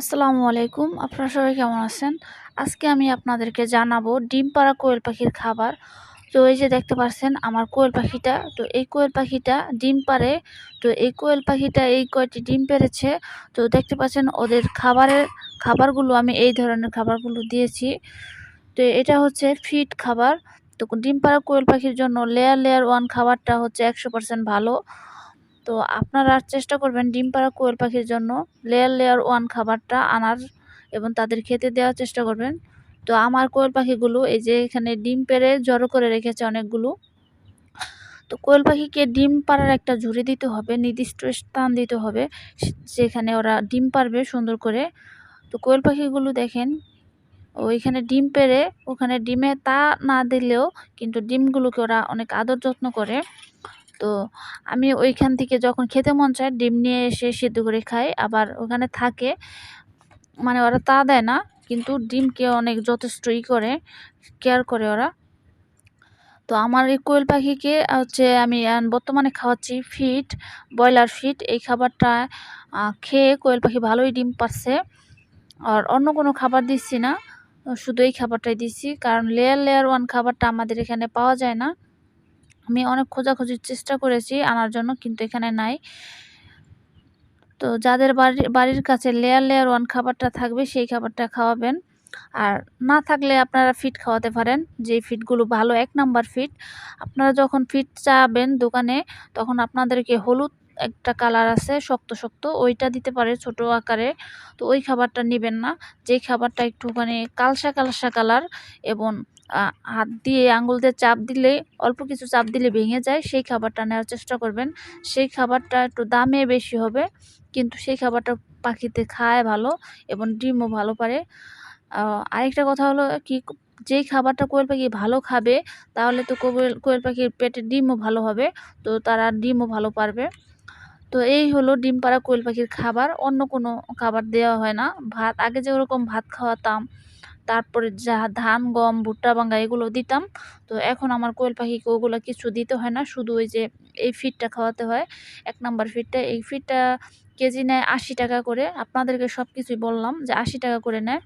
আসসালামু আলাইকুম। আপনারা সবাই কেমন আছেন? আজকে আমি আপনাদেরকে জানাব ডিম পাড়া কোয়েল পাখির খাবার। তো এই যে দেখতে পাচ্ছেন আমার কোয়েল পাখিটা, তো এই কোয়েল পাখিটা ডিম পারে তো এই কোয়েল পাখিটা এই কয়টি ডিম পেরেছে তো দেখতে পাচ্ছেন ওদের খাবারের খাবারগুলো, আমি এই ধরনের খাবারগুলো দিয়েছি। তো এটা হচ্ছে ফিট খাবার। তো ডিম পাড়া কোয়েল পাখির জন্য লেয়ার লেয়ার ওয়ান খাবারটা হচ্ছে একশো পার্সেন্ট ভালো। তো আপনারা চেষ্টা করবেন ডিম পাড়া কোয়েল পাখির জন্য লেয়ার লেয়ার ওয়ান খাবারটা আনার এবং তাদের খেতে দেওয়ার চেষ্টা করবেন। তো আমার কোয়েল পাখিগুলো, এই যে এখানে ডিম পেড়ে জড়ো করে রেখেছে অনেকগুলো। তো কোয়েল পাখিকে ডিম পাড়ার একটা ঝুড়ি দিতে হবে, নির্দিষ্ট স্থান দিতে হবে, যেখানে ওরা ডিম পারবে সুন্দর করে। তো কোয়েল পাখিগুলো দেখেন ওইখানে ডিম পেড়ে, ওখানে ডিমে তা না দিলেও কিন্তু ডিমগুলোকে ওরা অনেক আদর যত্ন করে। তো আমি ওইখান থেকে যখন খেতে মন চায় ডিম নিয়ে এসে সিদ্ধ করে খাই। আবার ওখানে থাকে মানে ওরা তা দেয় না, কিন্তু ডিমকে অনেক যথেষ্টই করে, কেয়ার করে ওরা। তো আমার এই কোয়েল পাখিকে হচ্ছে আমি বর্তমানে খাওয়াচ্ছি ফিট, ব্রয়লার ফিট। এই খাবারটা খেয়ে কোয়েল পাখি ভালোই ডিম পাচ্ছে আর অন্য কোনো খাবার দিচ্ছি না, শুধু এই খাবারটাই দিচ্ছি। কারণ লেয়ার লেয়ার ওয়ান খাবারটা আমাদের এখানে পাওয়া যায় না। আমি অনেক খোঁজাখুঁজির চেষ্টা করেছি, আনার জন্য কিন্তু এখানে নাই। তো যাদের বাড়ি, বাড়ির কাছে লেয়ার লেয়ার ওয়ান খাবারটা থাকবে, সেই খাবারটা খাওয়াবেন। আর না থাকলে আপনারা ফিট খাওয়াতে পারেন, যে ফিটগুলো ভালো, এক নাম্বার ফিট আপনারা যখন ফিট চাবেন দোকানে, তখন আপনাদেরকে হলুদ একটা কালার আছে শক্ত শক্ত। ওইটা দিতে পারে ছোট আকারে। তো ওই খাবারটা নেবেন না। যেই খাবারটা একটুখানি কালসা কালসা কালার এবং হাত দিয়ে আঙুল দিয়ে চাপ দিলে, অল্প কিছু চাপ দিলে ভেঙে যায়, সেই খাবারটা নেওয়ার চেষ্টা করবেন। সেই খাবারটা একটু দামে বেশি হবে, কিন্তু সেই খাবারটা পাখিতে খায় ভালো এবং ডিমও ভালো পারে। আরেকটা কথা হলো কি যেই খাবারটা কোয়েল পাখি ভালো খাবে, তাহলে তো কোয়েল কোয়েল পাখির পেটে ডিমও ভালো হবে, তো তারা ডিমও ভালো পারবে। তো এই হলো ডিম পাড়া কোয়েল পাখির খাবার। অন্য কোনো খাবার দেওয়া হয় না। ভাত, আগে যে ওরকম ভাত খাওয়াতাম, তারপরে যা ধান, গম, ভুট্টা, বাঙ্গা এগুলো দিতাম। তো এখন আমার কোয়েল পাখিকে ওগুলো কিছু দিতে হয় না। শুধু ওই যে এই ফিডটা খাওয়াতে হয়, এক নাম্বার ফিডটা। এই ফিডটা কেজি নেয় আশি টাকা করে। আপনাদেরকে সব কিছুই বললাম যে আশি টাকা করে নেয়।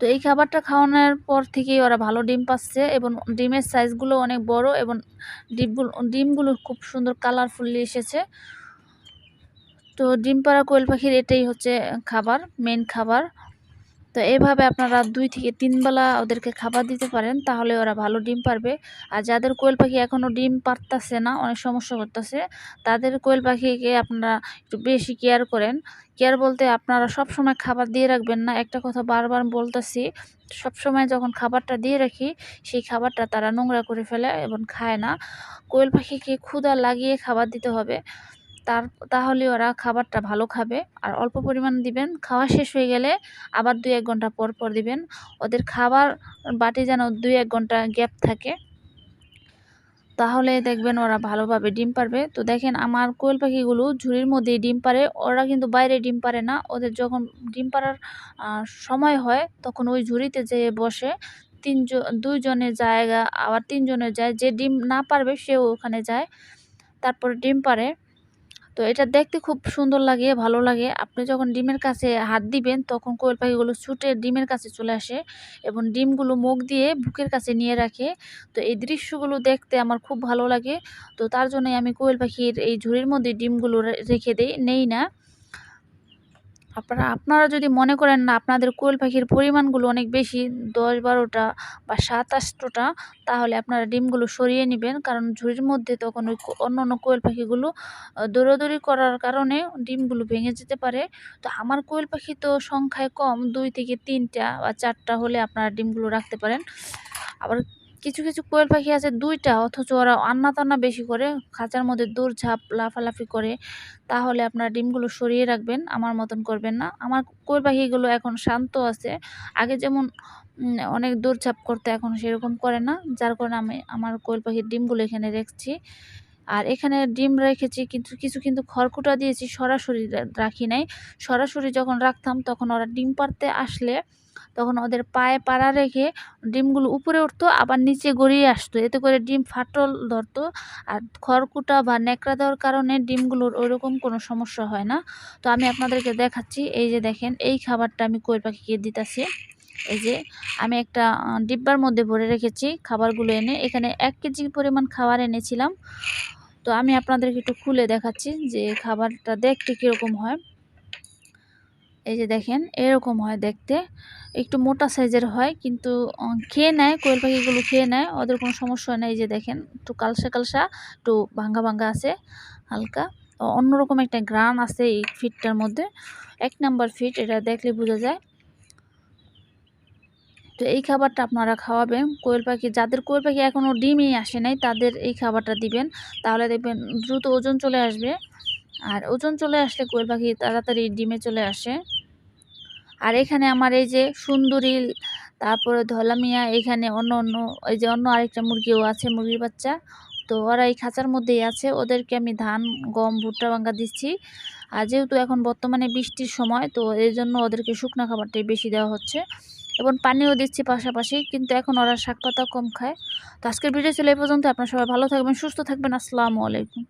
তো এই খাবারটা খাওয়ানোর পর থেকেই ওরা ভালো ডিম পাচ্ছে এবং ডিমের সাইজগুলো অনেক বড় এবং ডিমগুলো ডিমগুলো খুব সুন্দর কালারফুললি এসেছে। তো ডিম পাড়া কোয়েল পাখির এটাই হচ্ছে খাবার মেন খাবার। তো এভাবে আপনারা দুই থেকে তিন বেলা ওদেরকে খাবার দিতে পারেন, তাহলে ওরা ভালো ডিম পারবে। আর যাদের কোয়েল পাখি এখনও ডিম পারতেছে না, অনেক সমস্যা করতেছে, তাদের কোয়েল পাখিকে আপনারা একটু বেশি কেয়ার করেন। কেয়ার বলতে আপনারা সব সময় খাবার দিয়ে রাখবেন না, একটা কথা বারবার বলতেছি, সব সময় যখন খাবারটা দিয়ে রাখি, সেই খাবারটা তারা নোংরা করে ফেলে এবং খায় না। কোয়েল পাখিকে ক্ষুদা লাগিয়ে খাবার দিতে হবে। তার, তাহলে ওরা খাবারটা ভালো খাবে। আর অল্প পরিমাণ দিবেন, খাওয়া শেষ হয়ে গেলে আবার দুই এক ঘণ্টা পর পর দিবেন। ওদের খাবার বাটি যেন দুই এক ঘণ্টা গ্যাপ থাকে। তাহলে দেখবেন ওরা ভালোভাবে ডিম পারবে। তো দেখেন আমার কোয়েল পাখিগুলো ঝুড়ির মধ্যে ডিম পারে, ওরা কিন্তু বাইরে ডিম পারে না। ওদের যখন ডিম পাড়ার সময় হয়, তখন ওই ঝুড়িতে যেয়ে বসে তিনজন দুইজনের জায়গা, আবার তিনজনের যায়। যে ডিম না পারবে, সেও ওখানে যায়। তারপরে ডিম পারে। তো এটা দেখতে খুব সুন্দর লাগে, ভালো লাগে। আপনি যখন ডিমের কাছে হাত দিবেন, তখন কোয়েল পাখিগুলো ছুটে ডিমের কাছে চলে আসে এবং ডিমগুলো মুখ দিয়ে বুকের কাছে নিয়ে রাখে। তো এই দৃশ্যগুলো দেখতে আমার খুব ভালো লাগে। তো তার জন্যই আমি কোয়েল পাখির এই ঝুড়ির মধ্যে ডিমগুলো রেখে দেই, নেই না। আপনারা আপনারা যদি মনে করেন না আপনাদের কোয়েল পাখির পরিমাণগুলো অনেক বেশি, দশ বারোটা বা সাত আটটা তাহলে আপনারা ডিমগুলো সরিয়ে নেবেন। কারণ ঝুড়ির মধ্যে তখন ওই অন্য অন্য কোয়েল পাখিগুলো দৌড়াদৌড়ি করার কারণে ডিমগুলো ভেঙে যেতে পারে। তো আমার কোয়েল পাখি তো সংখ্যায় কম, দুই থেকে তিনটা বা চারটা হলে আপনারা ডিমগুলো রাখতে পারেন। আবার কিছু কিছু কোয়েল পাখি আছে দুইটা, অথচ ওরা আন্না তান্না বেশি করে, খাঁচার মধ্যে দৌড়ঝাঁপ, লাফালাফি করে। তাহলে আপনার ডিমগুলো সরিয়ে রাখবেন, আমার মতন করবেন না। আমার কোয়েল পাখিগুলো এখন শান্ত আছে। আগে যেমন অনেক দৌড়ঝাঁপ করতে, এখন সেরকম করে না। যার কারণে আমি, আমার কোয়েল পাখির ডিমগুলো এখানে রেখেছি। আর এখানে ডিম রেখেছি, কিন্তু কিছু কিন্তু খড়কুটা দিয়েছি, সরাসরি রাখি নাই। সরাসরি যখন রাখতাম, তখন ওরা ডিম পারতে আসলে তখন ওদের পায়ে পাড়া রেখে ডিমগুলো উপরে উঠতো, আবার নিচে গড়িয়ে আসতো। এতে করে ডিম ফাটল ধরতো। আর খড়কুটা বা ন্যাকড়া দেওয়ার কারণে ডিমগুলোর ওইরকম কোনো সমস্যা হয় না। তো আমি আপনাদেরকে দেখাচ্ছি, এই যে দেখেন, এই খাবারটা আমি কোয়েল পাখিকে দিতেছি। এই যে আমি একটা ডিব্বার মধ্যে ভরে রেখেছি খাবারগুলো এনে। এখানে এক কেজি পরিমাণ খাবার এনেছিলাম। তো আমি আপনাদেরকে একটু খুলে দেখাচ্ছি যে খাবারটা দেখতে কীরকম হয়। এই যে দেখেন, এরকম হয় দেখতে। একটু মোটা সাইজের হয়, কিন্তু খেয়ে নেয়, কোয়েল পাখিগুলো খেয়ে নেয়, ওদের কোনো সমস্যা হয় না এই যে দেখেন, একটু কালসা কালসা, একটু ভাঙ্গা ভাঙ্গা আছে, হালকা। অন্যরকম একটা গ্রান আছে এই ফিটটার মধ্যে। এক নাম্বার ফিট, এটা দেখলে বোঝা যায়। তো এই খাবারটা আপনারা খাওয়াবেন। কোয়েল পাখি, যাদের কোয়েল পাখি এখনও ডিমই আসে নাই, তাদের এই খাবারটা দিবেন। তাহলে দেখবেন দ্রুত ওজন চলে আসবে। আর ওজন চলে আসলে কোয়েল পাখি তাড়াতাড়ি ডিমে চলে আসে। আর এখানে আমার এই যে সুন্দরী, তারপরে ধলামিয়া এখানে অন্য অন্য, এই যে অন্য আরেকটা মুরগিও আছে, মুরগির বাচ্চা। তো ওরা এই খাঁচার মধ্যেই আছে। ওদেরকে আমি ধান, গম, ভুট্টা ভাঙ্গা দিচ্ছি। আর যেহেতু এখন বর্তমানে বৃষ্টির সময়, তো এই জন্য ওদেরকে শুকনো খাবারটাই বেশি দেওয়া হচ্ছে। এবং পানিও দিচ্ছি পাশাপাশি, কিন্তু এখন ওরা শাক পাতা কম খায়। তো আজকের ভিডিও ছিল এই পর্যন্ত আপনার সবাই ভালো থাকবেন, সুস্থ থাকবেন। আসসালামু আলাইকুম।